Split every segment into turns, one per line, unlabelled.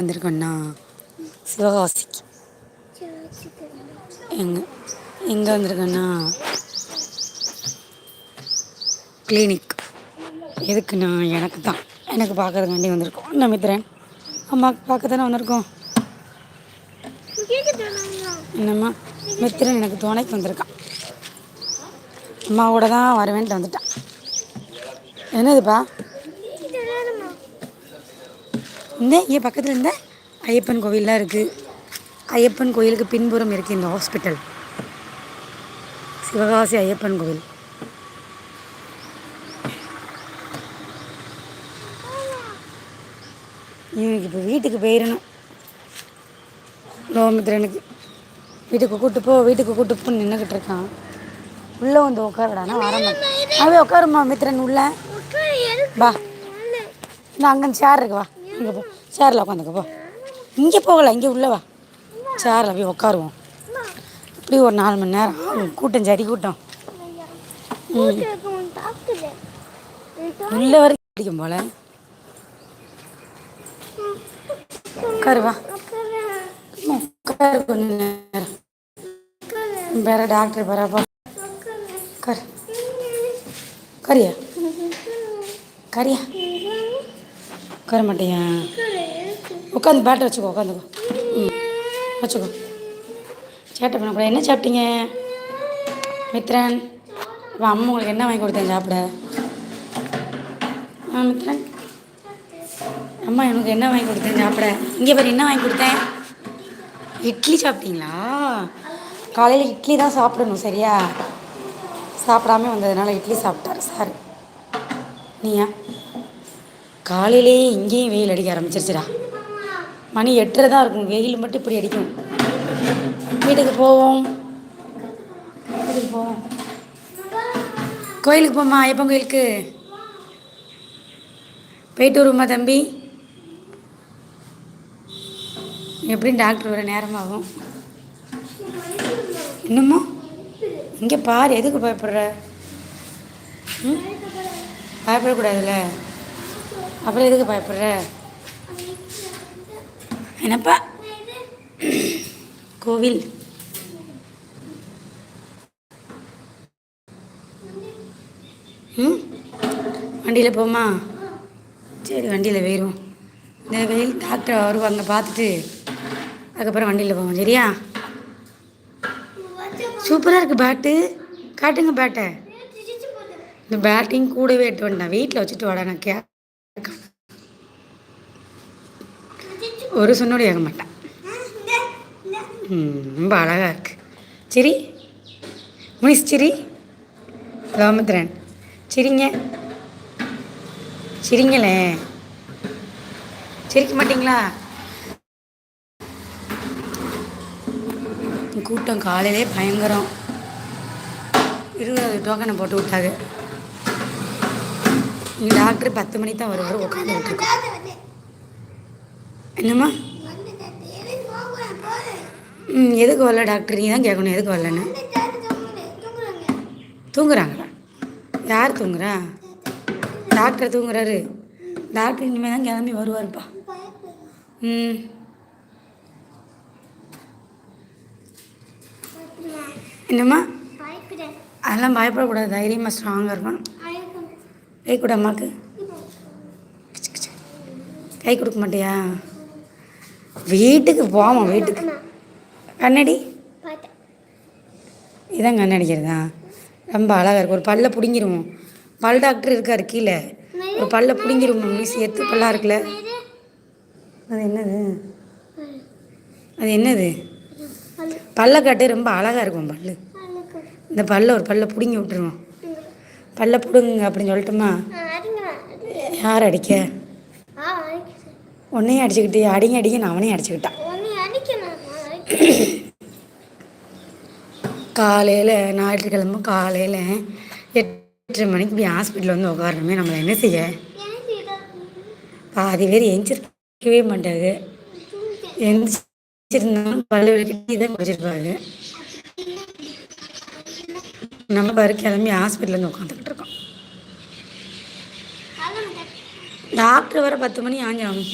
வந்திருக்கோன்னா சிவகாசிக்கு. எங்கே எங்கே வந்திருக்கோன்னா கிளினிக் எதுக்குண்ணா எனக்கு தான் எனக்கு பார்க்கறதுக்காண்டி வந்திருக்கோம். நமித்திரன் அம்மாவுக்கு பார்க்க தானே வந்திருக்கோம்? என்னம்மா? மித்திரன் எனக்கு துணைக்கு வந்திருக்கான். அம்மா கூட தான் வரவேன்ட்டு வந்துட்டான். என்னதுப்பா இந்த இங்கே பக்கத்தில் இருந்த ஐயப்பன் கோவிலெலாம் இருக்குது ஐயப்பன் கோயிலுக்கு பின்புறம் இருக்குது இந்த ஹாஸ்பிட்டல். சிவகாசி ஐயப்பன் கோவில். இவனுக்கு இப்போ வீட்டுக்கு போயிடணும் லோமித்திரனுக்கு வீட்டுக்கு கூட்டு போ வீட்டுக்கு கூட்டு போன்னு நின்றுக்கிட்டு இருக்கான். உள்ளே வந்து உட்காரடானா வரமாட்டேன் அவன் உட்காருமா மித்திரன் உள்ள. வா. இந்த அங்கே சேர் இருக்கு வா. இங்கே போ. சேரில் உட்காந்துக்க போ. இங்கே போகல இங்கே உள்ள வா. சேரில் போய் உட்காருவோம் இப்படி ஒரு நாலு மணி நேரம் ஆகும். கூட்டம் சரி கூட்டம். உள்ள வரைக்கும் அடிக்கும் போல. உட்காருவா உட்காரு கொஞ்ச நேரம். வேற டாக்டர் வரப்பா உட்காரு கரியா கரியா உட்கார மாட்டியா? உட்காந்து பேட்டை வச்சுக்கோ உட்காந்துக்கோ ம் வச்சுக்கோ. சேட்டை பண்ணக்கூடாது என்ன சாப்பிட்டீங்க? மித்ரன். அப்போ அம்மா உங்களுக்கு என்ன வாங்கி கொடுத்தேன் சாப்பிட? ஆ மித்ரன். அம்மா எனக்கு என்ன வாங்கி கொடுத்தேன் சாப்பிட? இங்கே பாரு என்ன வாங்கி கொடுத்தேன்? இட்லி சாப்பிட்டீங்களா? காலையில் இட்லி தான் சாப்பிடணும் சரியா? சாப்பிடாம வந்ததுனால இட்லி சாப்பிட்டாரு சார். நீயா? காலையிலேயே இங்கேயும் வெயில் அடிக்க ஆரம்பிச்சிருச்சுடா. மணி எட்டரை தான் இருக்கும். வெயில் மட்டும் இப்படி அடிக்கும். வீட்டுக்கு போவோம். வீட்டுக்கு போவோம். கோயிலுக்கு போமா ஐயப்பன் கோயிலுக்கு. போயிட்டு வருமா தம்பி. எப்படியும் டாக்டர் வர நேரமாகும். இன்னுமோ இங்கே பாரு. எதுக்கு பயப்படுற? ம்? பயப்படக்கூடாதுல்ல? அப்புறம் எதுக்கு பயப்படுற? என்னப்பா? கோவில். ம்? வண்டியில் போமா? சரி வண்டியில் போயிடுவோம் இந்த வெயில் டாக்டர் வருவாங்க பார்த்துட்டு அதுக்கப்புறம் வண்டியில் போவோம் சரியா? சூப்பராக இருக்குது பேட்டு காட்டுங்க பேட்டை இந்த பேட்டிங் கூடவே எட்டு வேண்டாம் வீட்டில் வச்சுட்டு வாடா நான் கே ஒரு சொன்னோடு ஏக மாட்டேன் ம், ரொம்ப அழகாக இருக்கு. சரி. முனிஸ் சிரி. ராமத்ரன். சிரிங்க. சிரிங்களே. சிரிக்க மாட்டிங்களா? கூட்டம் காலையிலே பயங்கரம். இருபது டோக்கனை போட்டு விட்டாங்க இங்கே டாக்டர் பத்து மணிக்கு தான் வருவார் உட்காந்து விட்டுருக்கோம் என்னம்மா? ம் எதுக்கு வரல டாக்டர்? நீ தான் கேட்கணும் எதுக்கு வரலன்னு? தூங்குறாங்களா? யார் தூங்குறா? டாக்டர் தூங்குறாரு. டாக்டர் இனிமேல் தான் கிளம்பி வருவார்ப்பா. ம். என்னம்மா? அதெல்லாம் பயப்படக்கூடாது தைரியமாக ஸ்ட்ராங்காக இருக்கணும் கை கொடு அம்மாவுக்கு. கை கொடுக்க மாட்டியா? வீட்டுக்கு போவோம் வீட்டுக்கு. கண்ணாடி? இதான் கண்ணடிக்கிறதா ரொம்ப அழகாக இருக்கு. ஒரு பல்ல பிடுங்கிருவோம் பல் டாக்டர் இருக்காரு கீழே. ஒரு பல்ல பிடுங்கிருவோம் மிஸ் எத்து பல்லா இருக்குல்ல. அது என்னது? அது என்னது? பல்ல காட்டு ரொம்ப அழகாக இருக்கும் பல்லு. இந்த பல்ல ஒரு பல்ல பிடுங்கி விட்டுருவோம். பல்ல பிடுங்குங்க அப்படின்னு சொல்லட்டுமா? யார் அடிக்க? உன்னையும் அடிச்சுக்கிட்டு அடிங்க அடிங்க நான் அவனையும் அடிச்சுக்கிட்டான். காலையில் ஞாயிற்றுக்கிழமை காலையில் எட்டரை மணிக்கு இப்படி ஹாஸ்பிட்டலில் வந்து உட்காரணுமே நம்மளை என்ன செய்ய? பாதி பேர் எந்திரிக்கவே மாட்டாங்க. எந்திரிச்சிருந்தாலும் பல்லு விளக்கிட்டு தான் குடிச்சிருப்பாங்க நம்ம பாரு கிளம்பி ஹாஸ்பிட்டலில் வந்து உட்காந்துக்கிட்டு இருக்கோம். டாக்டர் வர பத்து மணி ஆஞ்சாகும்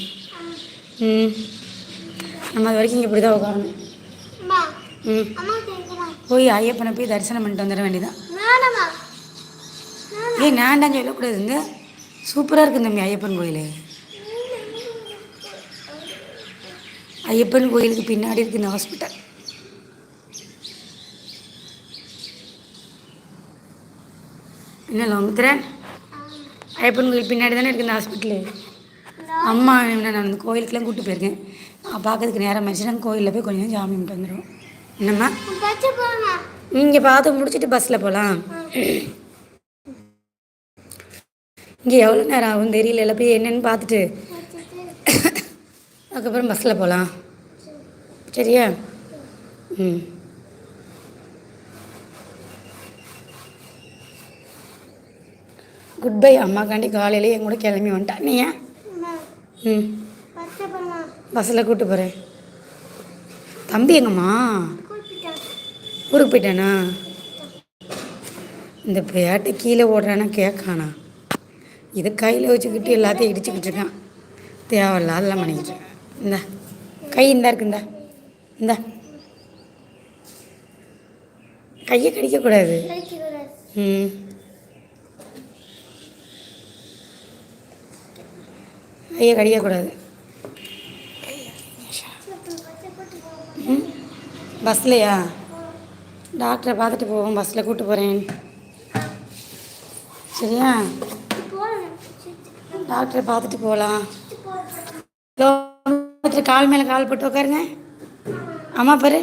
ம். நம்ம அது வரைக்கும் இங்கே இப்படி தான் உட்காரணும் ம். போய் ஐயப்பனை போய் தரிசனம் பண்ணிட்டு வந்துட வேண்டியதான் ஏய் நான்டான்னு சொல்லக்கூடாதுங்க சூப்பராக இருக்கு தம்பி ஐயப்பன் கோயில். ஐயப்பன் கோயிலுக்கு பின்னாடி இருக்கு இந்த ஹாஸ்பிட்டல் என்ன லோமித்திரன் ஐயப்பன் கோயில் பின்னாடி தானே இருக்கு இந்த ஹாஸ்பிட்டலு அம்மா நான் அந்த கோயிலுக்குலாம் கூப்பிட்டு போயிருக்கேன். நான் பார்க்கறதுக்கு நேரம் ஆச்சு நாங்கள் கோயிலில் போய் கொஞ்சம் ஜாமி கும்பிட்டு வந்துடுவோம் என்னம்மா? இங்கே பார்த்து முடிச்சுட்டு பஸ்ஸில் போகலாம் இங்கே எவ்வளோ நேரம் ஆகும் தெரியல. போய் என்னென்னு பார்த்துட்டு அதுக்கப்புறம் பஸ்ஸில் போகலாம் சரியா? ம். குட் பை அம்மாக்காண்டி காலையிலேயே என் கூட கிளம்பி வந்துட்டா நீ ஏன் ம். பஸ்ஸில் கூப்பிட்டு போகிறேன் தம்பி எங்கம்மா? ஊருக்கு போயிட்டானா? இந்த பேட்டை கீழே ஓடுறானா கேட்கானா? இதை கையில் வச்சுக்கிட்டு எல்லாத்தையும் இடிச்சுக்கிட்டு இருக்கான். தேவையில்லாதெல்லாம் பண்ணிக்கிட்டு இருக்கான். இந்தா. கை இந்தா இருக்கு இந்தா. கையை கடிக்கக்கூடாது. ம். கையை கடிக்கக்கூடாது. ம்? பஸ்லையா? டாக்டரை பார்த்துட்டு போவோம் பஸ்ஸில் கூப்பிட்டு போகிறேன் சரியா? டாக்டரை பார்த்துட்டு போகலாம்
போகணும்
கால் மேலே கால் போட்டு உட்காருங்க அம்மா பாரு.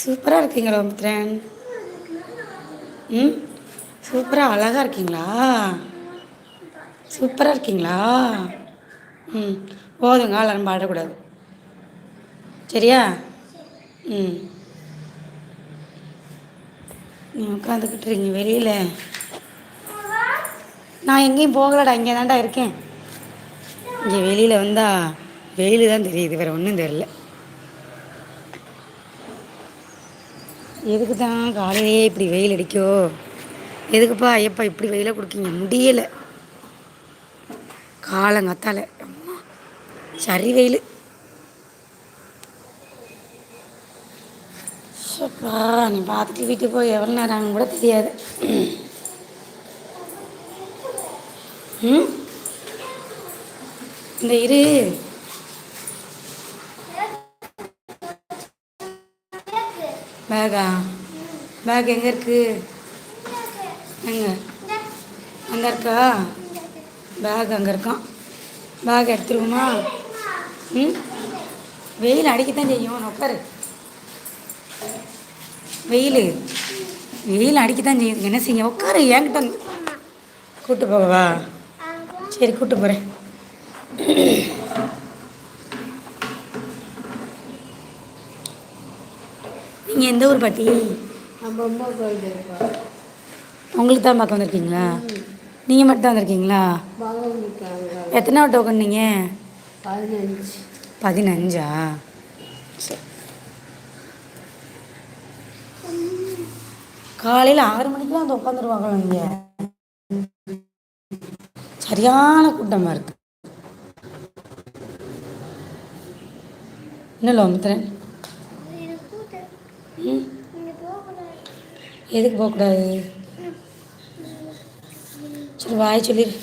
சூப்பராக இருக்கீங்களா மித்ரன் ம்? சூப்பராக அழகாக இருக்கீங்களா? சூப்பராக இருக்கீங்களா? ம் போதுங்க எல்லாரும் பாடக்கூடாது சரியா? ம். நீ உட்காந்துக்கிட்டு இருக்கீங்க வெளியில். நான் எங்கேயும் போகலடா இங்கே தான்டா இருக்கேன். இங்கே வெளியில் வந்தால் வெயில் தான் தெரியுது வேறு ஒன்றும் தெரில எதுக்கு தான் காலையிலேயே இப்படி வெயில் அடிக்கோ? எதுக்குப்பா ஐயப்பா இப்படி வெயிலாக கொடுக்கீங்க? முடியலை. காலங்கத்தால. சரி வெயில் சப்பா நீ பார்த்துட்டு வீட்டுக்கு போய் எவ்வளோ நேரம் கூட தெரியாது. இந்த இரு. பேகா பேக் எங்கே இருக்கு? எங்க? அங்கே இருக்கா? பேக் அங்கே இருக்கான் பேக் எடுத்துருவோமா? ம் வெயில் அடிக்கத்தான் செய்யும். உட்காரு. வெயில். வெயில் அடிக்கத்தான் செய்யும். என்ன செய்ய? உட்காரு. என்கிட்ட கூட்டு போகவா சரி கூட்டு போகிறேன் நீங்கள் எந்த ஊர் பாட்டி? உங்களுக்கு தான் பார்க்க வந்திருக்கீங்களா? நீங்கள் மட்டும் தான் வந்திருக்கீங்களா? எத்தனை டோக்கன் நீங்கள்
பதினஞ்சு.
பதினஞ்சா? சரி. காலையில் ஆறு மணிக்கெலாம் வந்து உட்காந்துருவாங்களோ இங்கே? சரியான கூட்டமாக இருக்கு. இன்னும் லோமித்திரன் ம்? எதுக்கு போகக்கூடாது? சரி வாய் சொல்லிடு